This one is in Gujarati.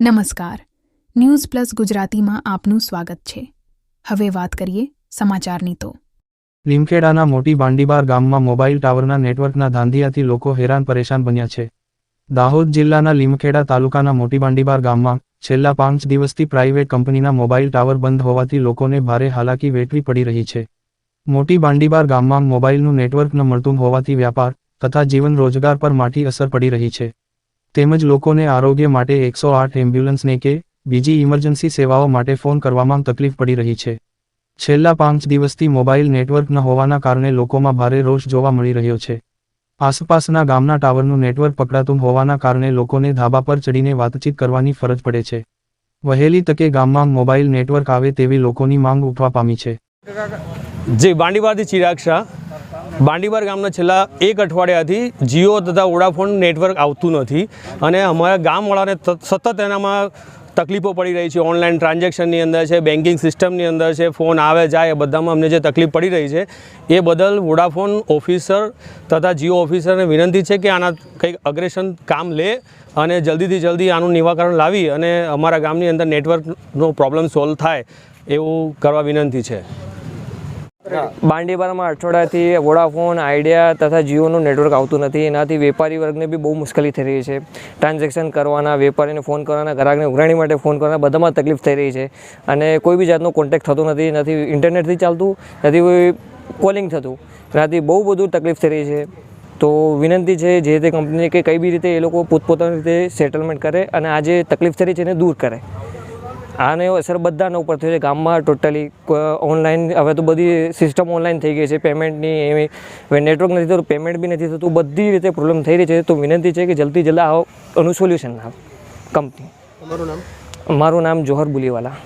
નમસ્કાર. ન્યૂઝ પ્લસ ગુજરાતીમાં આપનું સ્વાગત છે. હવે વાત કરીએ સમાચારની તો. લીમખેડાના મોટી બાંડીબાર ગામમાં મોબાઈલ ટાવરના નેટવર્કના ધાંધિયાથી લોકો હેરાન પરેશાન બન્યા છે. દાહોદ જિલ્લાના લીમખેડા તાલુકાના મોટી બાંડીબાર ગામમાં છેલ્લા પાંચ દિવસથી પ્રાઇવેટ કંપનીના મોબાઈલ ટાવર બંધ હોવાથી લોકોને ભારે હાલાકી વેઠવી પડી રહી છે. મોટી બાંડીબાર ગામમાં મોબાઈલનું નેટવર્ક ન મળતું હોવાથી વ્યાપાર તથા જીવન રોજગાર પર માઠી અસર પડી રહી છે. તેમજ લોકોને આરોગ્ય માટે એકસો આઠ એમ્બ્યુલન્સને કે બીજી ઇમરજન્સી સેવાઓ માટે ફોન કરવામાં તકલીફ પડી રહી છે. છેલ્લા પાંચ દિવસથી મોબાઈલ નેટવર્ક ન હોવાના કારણે લોકોમાં ભારે રોષ જોવા મળી રહ્યો છે. આસપાસના ગામના ટાવરનું નેટવર્ક પકડાતું હોવાના કારણે લોકોને ધાબા પર ચડીને વાતચીત કરવાની ફરજ પડે છે. વહેલી તકે ગામમાં મોબાઈલ નેટવર્ક આવે તેવી લોકોની માંગ ઉઠવા પામી છે. જી બાંડીવાદી ચિરાગ શાહ બાંડીબાર ગામના છેલ્લા એક અઠવાડિયાથી જીઓ તથા વોડાફોન નેટવર્ક આવતું નથી અને અમારા ગામવાળાને સતત એનામાં તકલીફો પડી રહી છે. ઓનલાઈન ટ્રાન્ઝેક્શનની અંદર છે બેન્કિંગ સિસ્ટમની અંદર છે, ફોન આવે, જાય, એ બધામાં અમને જે તકલીફ પડી રહી છે, એ બદલ વોડાફોન ઓફિસર તથા જીઓ ઓફિસરને વિનંતી છે કે આના કંઈક અગ્રેશન કામ લે અને જલ્દીથી જલ્દી આનું નિવાકરણ લાવી અને અમારા ગામની અંદર નેટવર્કનો પ્રોબ્લેમ સોલ્વ થાય એવું કરવા વિનંતી છે. બાંડીબારમાં અઠવાડિયાથી વોડાફોન, આઈડિયા તથા જીઓનું નેટવર્ક આવતું નથી. એનાથી વેપારી વર્ગને બી બહુ મુશ્કેલી થઈ રહી છે. ટ્રાન્ઝેક્શન કરવાના, વેપારીને ફોન કરવાના, ગ્રાહકને ઉઘરાણી માટે ફોન કરવાના બધામાં તકલીફ થઈ રહી છે. અને કોઈ બી જાતનો કોન્ટેક્ટ થતો નથી. નથી ઇન્ટરનેટથી ચાલતું નથી કોલિંગ થતું. એનાથી બહુ બધું તકલીફ થઈ રહી છે. તો વિનંતી છે જે તે કંપનીને કે કઈ બી રીતે એ લોકો પોતપોતાની રીતે સેટલમેન્ટ કરે અને આ જે તકલીફ થઈ રહી છે એને દૂર કરે. આને અસર બધાના ઉપર થયો છે. ગામમાં ટોટલી ઓનલાઈન હવે તો બધી સિસ્ટમ ઓનલાઈન થઈ ગઈ છે. પેમેન્ટની એવી હવે નેટવર્ક નથી થતું પેમેન્ટ બી નથી થતું. બધી રીતે પ્રોબ્લેમ થઈ રહી છે. તો વિનંતી છે કે જલ્દી જલ્દી આવો. આનું સોલ્યુશન આવે કંપની મારું નામ જોહર બુલીવાલા.